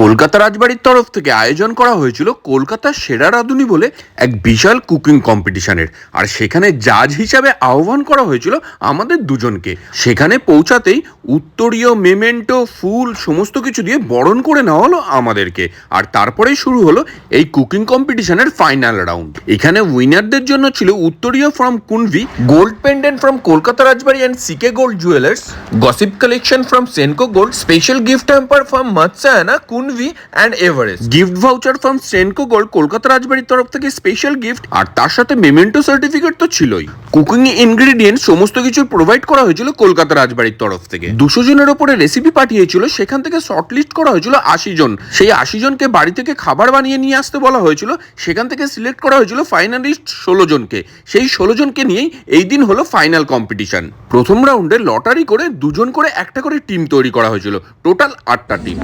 কলকাতা রাজবাড়ির তরফ থেকে আয়োজন করা হয়েছিল কলকাতার সেরা রাঁধুনি বলে এক বিশাল কুকিং কম্পিটিশনের। আর সেখানে জাজ হিসাবে আহ্বান করা হয়েছিল আমাদের দুজনকে। সেখানে পৌঁছাতেই উত্তরীয় মেমেন্টো, ফুল সমস্ত কিছু দিয়ে বরণ করে নেওয়া হলো আমাদেরকে। আর তারপরেই শুরু হলো এই কুকিং কম্পিটিশনের ফাইনাল রাউন্ড। এখানে উইনারদের জন্য ছিল উত্তরীয় from Kunvi, gold pendant from Kolkata Rajbari and CK gold jewellers, gossip collection from Senco gold, special gift hamper from Matsyayana Kunvi and Everest gift voucher from Senco gold Kolkata রাজবাড়ির তরফ থেকে special gift আর তার সাথে memento certificate তো ছিলই। Cooking ingredient সমস্ত কিছু provide করা হয়েছিল কলকাতা রাজবাড়ির তরফ থেকে। দুশো জনের ওপরে রেসিপি পাঠিয়েছিল সেখান থেকে শর্ট লিস্ট করা হয়েছিল আশি জন। সেই আশি জনকে বাড়ি থেকে খাবার বানিয়ে নিয়ে আসতে বলা হয়েছিল সেখান থেকে সিলেক্ট করা হয়েছিল ফাইনালিস্ট ষোলো জনকে। সেই ষোলো জনকে নিয়েই এই দিন হলো ফাইনাল কম্পিটিশন প্রথম রাউন্ডে লটারি করে দুজন করে একটা করে টিম তৈরি করা হয়েছিল। টোটাল আটটা টিম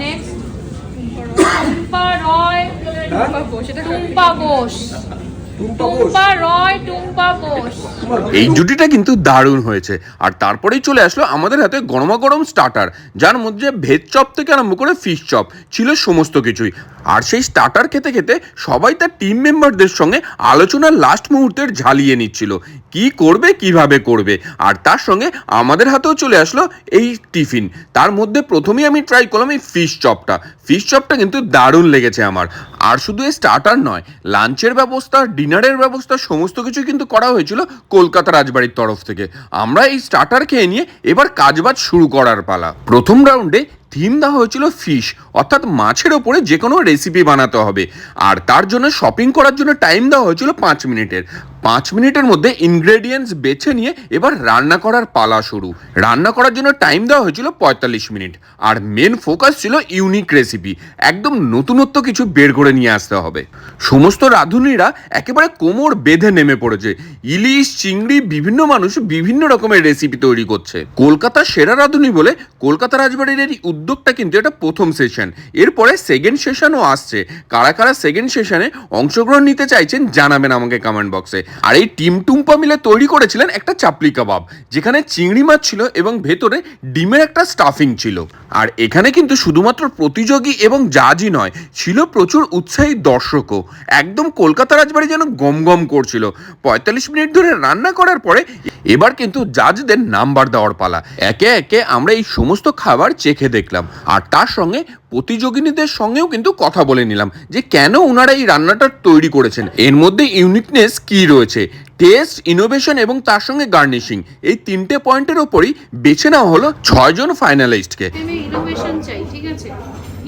এই জুটিটা কিন্তু দারুণ হয়েছে। আর তারপরেই চলে আসলো আমাদের হাতে গরমা গরম স্টার্টার যার মধ্যে ভেজ চপ থেকে আরম্ভ করে ফিশ চপ ছিল সমস্ত কিছুই। আর সেই স্টার্টার খেতে খেতে সবাই তার টিম মেম্বারদের সঙ্গে আলোচনার লাস্ট মুহূর্তের ঝালিয়ে নিচ্ছিল। কি করবে, কীভাবে করবে? আর তার সঙ্গে আমাদের হাতেও চলে আসলো এই টিফিন তার মধ্যে প্রথমেই আমি ট্রাই করলাম এই ফিশ চপটা। ফিশ চপটা কিন্তু দারুণ লেগেছে আমার। আর শুধু এই স্টার্টার নয় লাঞ্চের ব্যবস্থা ডিনারের ব্যবস্থা, সমস্ত কিছু কিন্তু করা হয়েছিল কলকাতা রাজবাড়ির তরফ থেকে। আমরা এই স্টার্টার খেয়ে নিয়ে এবার কাজবাজ শুরু করার পালা। প্রথম রাউন্ডে থিম দেওয়া হয়েছিল ফিশ, অর্থাৎ মাছের ওপরে যে কোনো রেসিপি বানাতে হবে। আর তার জন্য শপিং করার জন্য টাইম দেওয়া হয়েছিল পাঁচ মিনিটের। পাঁচ মিনিটের মধ্যে ইনগ্রেডিয়েন্টস বেছে নিয়ে এবার রান্না করার পালা শুরু। রান্না করার জন্য টাইম দেওয়া হয়েছিল পঁয়তাল্লিশ মিনিট। আর মেন ফোকাস ছিল ইউনিক রেসিপি একদম নতুনত্ব কিছু বের করে নিয়ে আসতে হবে। সমস্ত রাঁধুনিরা একেবারে কোমর বেঁধে নেমে পড়েছে। ইলিশ, চিংড়ি, বিভিন্ন মানুষ বিভিন্ন রকমের রেসিপি তৈরি করছে। কলকাতার সেরা রাঁধুনি বলে কলকাতা রাজবাড়ির এই উদ্যোগটা কিন্তু এটা প্রথম সেশন এরপরে সেকেন্ড সেশনও আসছে। কারা কারা সেকেন্ড সেশনে অংশগ্রহণ নিতে চাইছেন জানাবেন আমাকে কমেন্ট বক্সে আর এই টিম টুম্পা মিলে তৈরি করেছিলেন একটা চাপলি কাবাব, যেখানে চিংড়ি মাছ ছিল এবং ভেতরে ডিমের একটা স্টাফিং ছিল। আর এখানে কিন্তু শুধুমাত্র প্রতিযোগী এবং জাজই নয়, ছিল প্রচুর উৎসাহী দর্শকও। একদম কলকাতা রাজবাড়ি যেন গম গম করছিল। পঁয়তাল্লিশ মিনিট ধরে রান্না করার পরে এবার কিন্তু জাজদের নাম্বার দেওয়ার পালা। একে একে আমরা এই সমস্ত খাবার চেখে দেখলাম। আর তার সঙ্গে প্রতিযোগিনীদের সঙ্গেও কিন্তু কথা বলে নিলাম যে কেন ওনারা এই রান্নাটা তৈরি করেছেন। এর মধ্যে ইউনিকনেস কি রয়েছে? টেস্ট ইনোভেশন এবং তার সঙ্গে গার্নিশিং এই তিনটে পয়েন্টের ওপরই বেছে নেওয়া হলো ছয়জন ফাইনালিস্টকে ইনোভেশন চাই, ঠিক আছে?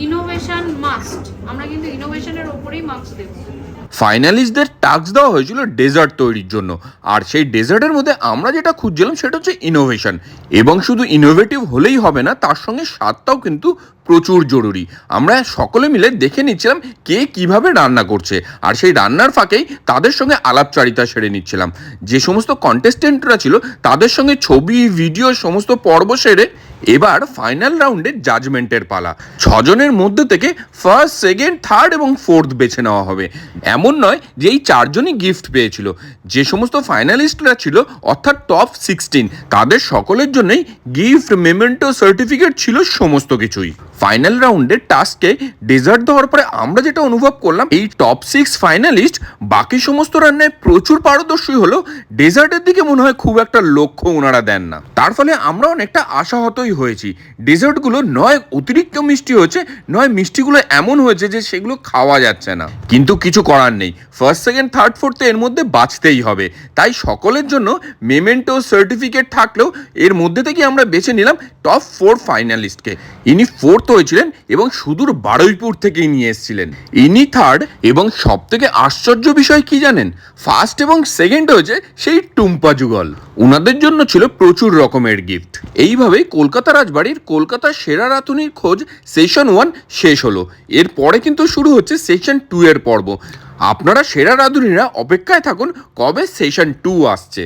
ইনোভেশন মাস্ট আমরা কিন্তু ইনোভেশনের ওপরেই মার্কস দেবো। ফাইনালিস্টদের টাস্ক দেওয়া হয়েছিল ডেজার্ট তৈরির জন্য। আর সেই ডেজার্টের মধ্যে আমরা যেটা খুঁজছিলাম সেটা হচ্ছে ইনোভেশন এবং শুধু ইনোভেটিভ হলেই হবে না, তার সঙ্গে স্বাদটাও কিন্তু প্রচুর জরুরি। আমরা সকলে মিলে দেখে নিচ্ছিলাম কে কীভাবে রান্না করছে। আর সেই রান্নার ফাঁকেই তাদের সঙ্গে আলাপচারিতা সেরে নিচ্ছিলাম। যে সমস্ত কন্টেস্টেন্টরা ছিল, তাদের সঙ্গে ছবি ভিডিও সমস্ত পর্ব সেরে এবার ফাইনাল রাউন্ডে জাজমেন্টের পালা। ছজনের মধ্যে থেকে ফার্স্ট সেকেন্ড থার্ড এবং ফোর্থ বেছে নেওয়া হবে। এমন নয় যে এই চারজনই গিফট পেয়েছিল। যে সমস্ত ফাইনালিস্টরা ছিল, অর্থাৎ টপ সিক্সটিন তাদের সকলের জন্যই গিফট মেমেন্টো সার্টিফিকেট ছিল সমস্ত কিছুই। ফাইনাল রাউন্ডের টাস্কে ডেজার্ট দেওয়ার পরে আমরা যেটা অনুভব করলাম, এই টপ সিক্স ফাইনালিস্ট বাকি সমস্ত রান্নায় প্রচুর পারদর্শী হলেও ডেজার্টের দিকে মনে হয় খুব একটা লক্ষ্য ওনারা দেন না। তার ফলে আমরা অনেকটা আশাহতই হয়েছি। ডেজার্টগুলো নয়, অতিরিক্ত মিষ্টি হয়েছে, নয়, মিষ্টিগুলো এমন হয়েছে যে সেগুলো খাওয়া যাচ্ছে না। কিন্তু কিছু করার নেই। ফার্স্ট সেকেন্ড থার্ড ফোর্থ এর মধ্যে বাঁচতেই হবে। তাই সকলের জন্য মেমেন্টো সার্টিফিকেট থাকলেও এর মধ্যে থেকে আমরা বেছে নিলাম টপ ফোর ফাইনালিস্টকে ইনি ফোর্থ হয়েছিলেন এবং সুদূর বারুইপুর থেকেই নিয়ে এসেছিলেন। ইনি থার্ড এবং সব থেকে আশ্চর্য বিষয় কি জানেন? ফার্স্ট এবং সেকেন্ড হয়েছে সেই টুম্পা যুগল। ওনাদের জন্য ছিল প্রচুর রকমের গিফট এইভাবেই কলকাতা রাজবাড়ির কলকাতার সেরা রাঁধুনির খোঁজ সেশন ওয়ান শেষ হলো। এরপরে কিন্তু শুরু হচ্ছে সেশন টু এর পর্ব। আপনারা সেরা রাঁধুনিরা অপেক্ষায় থাকুন কবে সেশন টু আসছে।